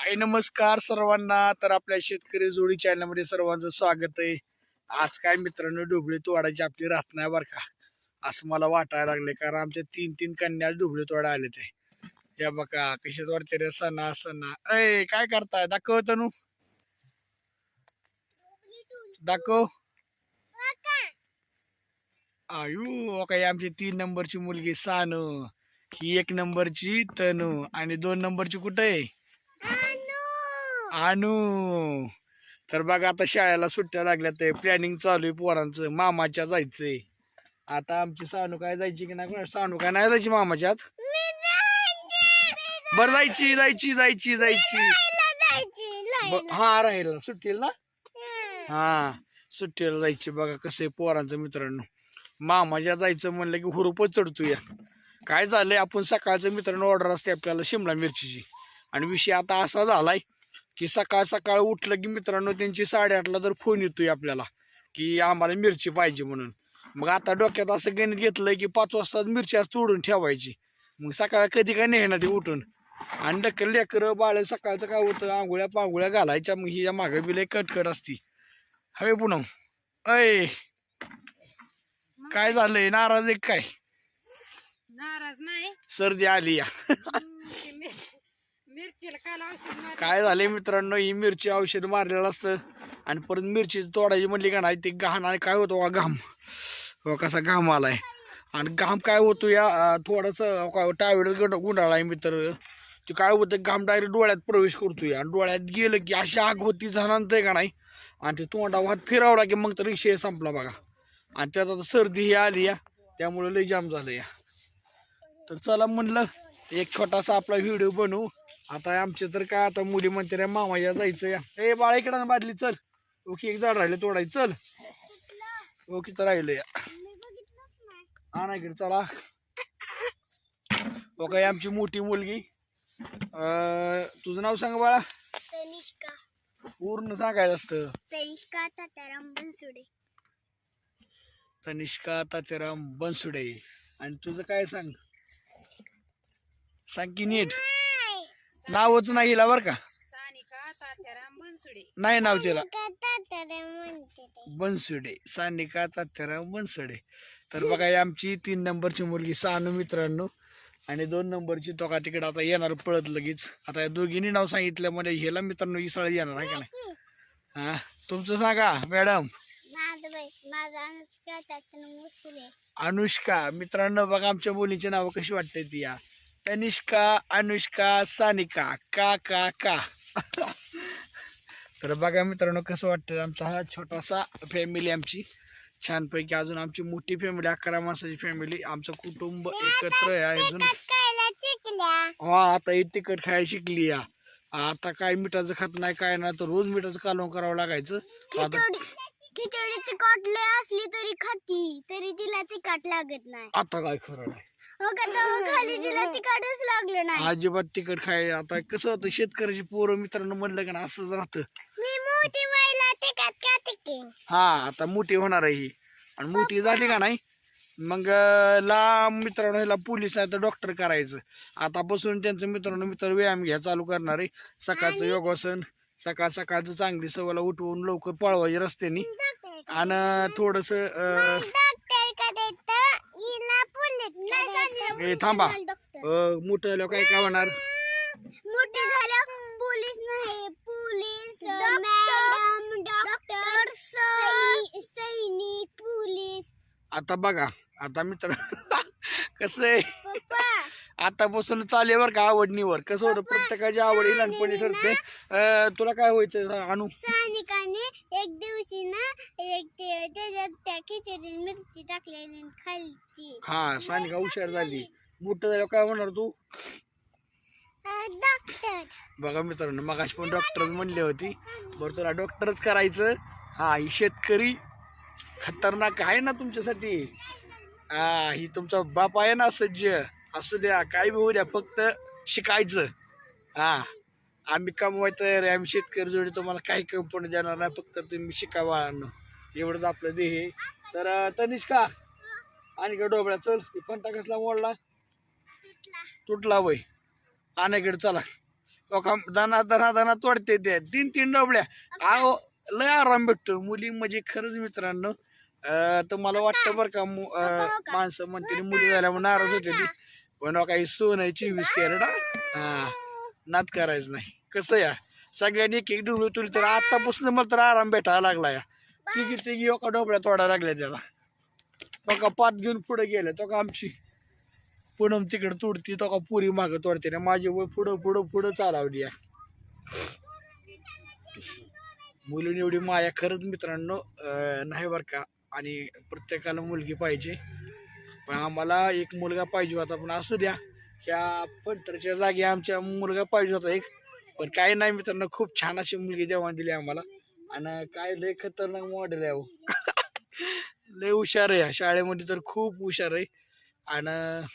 हाय नमस्कार सर्वांना. तर आपल्या शेतकरी जोडी चॅनलमध्ये सर्वांचं स्वागत आहे. आज काय मित्रांनो डोबळे तोडायची आपली राहत नाही बरं का. असं मला वाटायला लागले कारण आमच्या तीन तीन कन्या डोबळे तोडा आले ते या बघा कशात वाटते रे? सणा सणा. अय काय करताय? दाखव तनू. दाखव. आयु काय आमची तीन नंबरची मुलगी सानू. ही एक नंबरची तनू. आणि दोन नंबरची कुठे आहे? आणू तर बघा आता शाळेला सुट्ट्या लागल्या ते. प्लॅनिंग चालू आहे पोरांचं. मामाच्या जायचंय. आता आमची सानू काय जायची की नाही? सानू काय नाही जायची मामाच्यात बर जायची जायची जायची जायची. हा राहील सुट्टीला ना? हा. सुट्टीला जायची. बघा कसं आहे पोरांचं मित्रांनो. मामाच्या जायचं म्हणलं की हुरूपच चढतो या काय झालंय? आपण सकाळचं मित्रांनो ऑर्डर असते आपल्याला शिमला मिरचीची. आणि विषय आता असा झालाय की सकाळ सकाळ उठलं की मित्रांनो त्यांची साडेआठला जर फोन येतोय आपल्याला की आम्हाला मिरची पाहिजे म्हणून. मग आता डोक्यात असं गणित घेतलंय की पाच वाजता मिरची आज तोडून ठेवायची. मग सकाळ कधी काय नेहणार ते उठून. आणि लेकर लेकरं बाळ सकाळचं काय होतं? आंघोळ्या पांघोळ्या घालायच्या मग हिच्या मागे बिले कटकट असती. हवे पुनम. अय काय झालंय? नाराज आहे काय? नाराज नाही. सर्दी आली या. काय झालंय मित्रांनो ही मिरची औषध मारलेलं असतं. आणि परत मिरची तोडायची म्हणली का नाही ते घाण आणि काय होतो घाम? हो, कसा घाम आलाय. आणि घाम काय होतो या थोडंसं हो, काय टावेल गुंडाळा आहे मित्र. ते काय होतं घाम डायरेक्ट डोळ्यात प्रवेश करतोय. आणि डोळ्यात गेलं की अशी आग होती झाणांत का नाही? आणि ते तोंडावर हात फिरावला की मग तर विषय संपला बघा. आणि त्यात आता सर्दी ही आली या. त्यामुळे लय जाम झालं या. तर चला म्हणलं एक छोटासा आपला व्हिडिओ बनवू. आता आमचे तर काय आता मुली म्हणते रे मामाया जायचं या ए बाळा इकडं ना बादली चल. ओके एक झाड राहिले तोडायचं चल. ओके तर राहिलं या. हा ना इकडे चला. ओके आमची मोठी मुलगी. तुझं नाव सांग बाळा. तनिष्का. पूर्ण सांगायचं असतं. तनिष्का बनसुडे. तनिष्का तातेराम बनसुडे. आणि तुझं काय सांग? सांग की नीट. नावच नाही हिला बरं का. सानिका तात्याराम बनसुडे. नाही नाव तिला. बनसुडे. सानिका तात्याराम बनसुडे. तर बघा ही आमची तीन नंबरची मुलगी सानू मित्रांनो. आणि दोन नंबरची तो का तिकडे आता येणार पळत लगेच. आता या दोघींनी नाव सांगितल्यामध्ये ह्याला मित्रांनो इसळ येणार आहे का नाही? हा? तुमचं सांगा मॅडम. अनुष्का मित्रांनो बघा आमच्या मुलीची नावं कशी वाटते ती या. तनिष्का अनुष्का सानिका का का का तर बघा मित्रांनो कसं वाटतं आमचा हा छोटासा फॅमिली आमची. छानपैकी अजून आमची मोठी फॅमिली अकरा माणसाची फॅमिली आमचं कुटुंब एकत्र आहे अजून. हा आता ही तिखट खायला शिकली या. आता काय मिठाचं खात नाही काय नाही तर रोज मिठाचं कालवण करावं लागायचं. आता खिचडी तिखट असली तरी खाती तरी तिला तिखट लागत नाही. आता काय खरं नाही. हो तिखटच लागलं नाही. अजिबात तिखट खाय आता कसं होतं शेतकऱ्याची पोरं मित्रांनो म्हणलं का ना असंच राहतं. मी मोठी बाईला तिखट खाते की. हा आता मोठी होणार आहे ही. आणि मोठी झाली का नाही मग लांब मित्रांनो ह्याला पोलीस नाही तर डॉक्टर करायचं. आता बसून त्यांचं मित्रांनो मित्र व्यायाम घ्या चालू करणार आहे. सकाळचं योगासन सकाळ सकाळचं चांगली सवयला उठवून लवकर पळवायचे रस्त्यानी. आणि थोडस डॉक्टर का देतं हिला ए, थांबा. मोठं झाल्यावर काय काय होणार? मोठी पोलीस नाही. पोलीस मॅडम डॉक्टर सैनिक पोलीस आता बघा आता मित्र कसं आहे? पप्पा. आतापासून चालेल बरं का आवडणीवर. कसं होतं प्रत्येकाची आवड ही लहानपणी ठरते. तुला काय व्हायचं आणू. सैनिकाने एक दिवशी ना एक ते- त्याच्यात त्या खिचडी मिरची टाकलेली आणि खालची हा सानिका हुशार झाली मोठं झाल्यावर काय होणार तू डॉक्टर बघा मित्रांनो मगाशी पण डॉक्टर म्हणली होती बरं तुला डॉक्टरच करायचं हा ही शेतकरी खतरनाक आहे ना तुमच्यासाठी हा ही तुमचा बाप आहे ना सज्ज असू द्या काय बी होऊ द्या फक्त शिकायचं हा आम्ही कमवाय तयार आहे. आम्ही शेतकरी जोडी तुम्हाला काही कंपनी देणार नाही. फक्त तुम्ही शिका बाळांनो एवढंच आपलं देह. तर तनिष्का आणि का डोबळ्या चल. ते पंटा कसला मोडला? तुटला. वय. आण्याकडे चला. लोका दाना दाना दाना तोडते ते. तीन तीन डोबल्या आहो लय आराम भेटतो. मुली म्हणजे खरंच मित्रांनो तर मला वाटतं बरं का माणसं म्हणते मुली झाल्यामुळे नाराज होते ती. पण हो काही सोन आहे चोवीस कॅरेट हा. नाद करायचं नाही. कसं या? सगळ्यांनी एक एक डुबळी तुली तर आतापासून मला तर आराम भेटायला लागला या. तिघी तिघी एका डोबळ्या तोडायला लागल्या त्याला. तो का पात घेऊन पुढे गेल्या तो का आमची पूनम तिकडे तोडती तो का पुरी मागं तोडते ना माझी वय पुढं पुढं पुढं चालावली या. मुलीने एवढी माया खरंच मित्रांनो नाही बरं का? आणि प्रत्येकाला मुलगी पाहिजे. पण आम्हाला एक मुलगा पाहिजे होता पण असू द्या. ह्या पंटरच्या जागी आमच्या मुलगा पाहिजे होता एक. पण काही नाही मित्रांनो खूप छान अशी मुलगी देवान दिली आम्हाला. आणि काय लय खतरनाक मॉडेल आहे लय हुशार आहे. शाळेमध्ये तर खूप हुशार आहे. आणि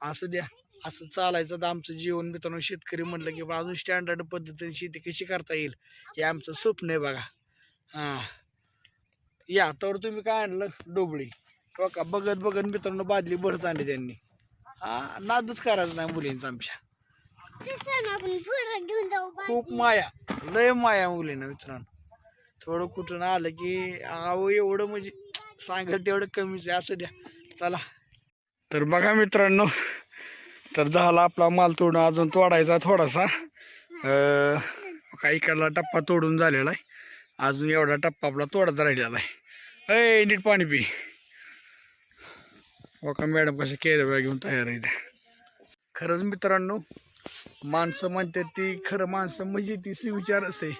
असं द्या असं चालायचं तर आमचं जीवन मित्रांनो शेतकरी म्हटलं की अजून स्टँडर्ड पद्धतीने शेती कशी करता येईल हे आमचं स्वप्न आहे बघा. हां. या तर तुम्ही काय आणलं? डोबळी. हो का? बघत बघत मित्रांनो बादली भरत आणली त्यांनी. हा नादच करायचं नाही मुलींचा आमच्या. खूप माया लय माया मुलींना मित्रांनो. थोडं कुठून आलं की आव एवढं म्हणजे सांगेल तेवढं कमीच आहे असं द्या. चला. तर बघा मित्रांनो तर झाला आपला माल तोडून अजून तोडायचा थोडासा. काही इकडला टप्पा तोडून झालेला आहे. अजून एवढा टप्पा आपला तोडायचा राहिलेला आहे. अय नीट पाणी पी. का मॅडम कसे केलं घेऊन तयार आहे खरंच मित्रांनो माणसं म्हणतात ती खरं माणसं म्हणजे ती सुविचार असते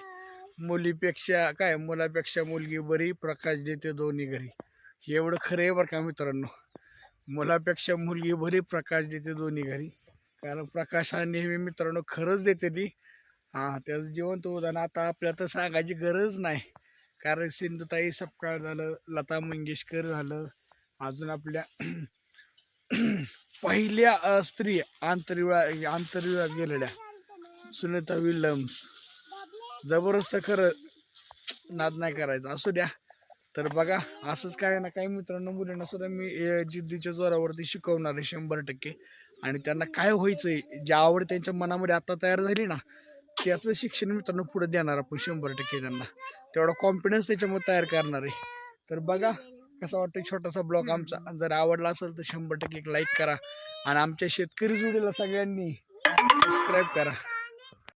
मुलीपेक्षा काय मुलापेक्षा मुलगी बरी प्रकाश देते दोन्ही घरी. एवढं खरं आहे बरं का मित्रांनो? मुलापेक्षा मुलगी बरी प्रकाश देते दोन्ही घरी. कारण प्रकाश हा नेहमी मित्रांनो खरंच देते ती. हां त्याचं जिवंत उदाहरण आता आपल्याला तर सांगायची गरज नाही. कारण सिंधुताई सपकाळ झालं लता मंगेशकर झालं अजून आपल्या पहिल्या स्त्री आंतरविळा आंतरविळात गेलेल्या सुनीता विल्यम्स. जबरदस्त खरं नाद नाही करायचा. असू द्या. तर बघा असंच काय ना काही मित्रांनो मुलींना सुद्धा मी जिद्दीच्या जोरावरती शिकवणार आहे शंभर टक्के. आणि त्यांना काय व्हायचंय जी आवड त्यांच्या मनामध्ये आता तयार झाली ना त्याचं शिक्षण मित्रांनो पुढे देणार आपण शंभर टक्के त्यांना. तेवढा कॉन्फिडन्स त्याच्यामध्ये तयार करणार आहे. तर बघा कसा वाटतं छोटासा ब्लॉग आमचा? जर आवडला असेल तर शंभर टक्के एक लाईक करा. आणि आमच्या शेतकरी जोडीला सगळ्यांनी सबस्क्राईब करा.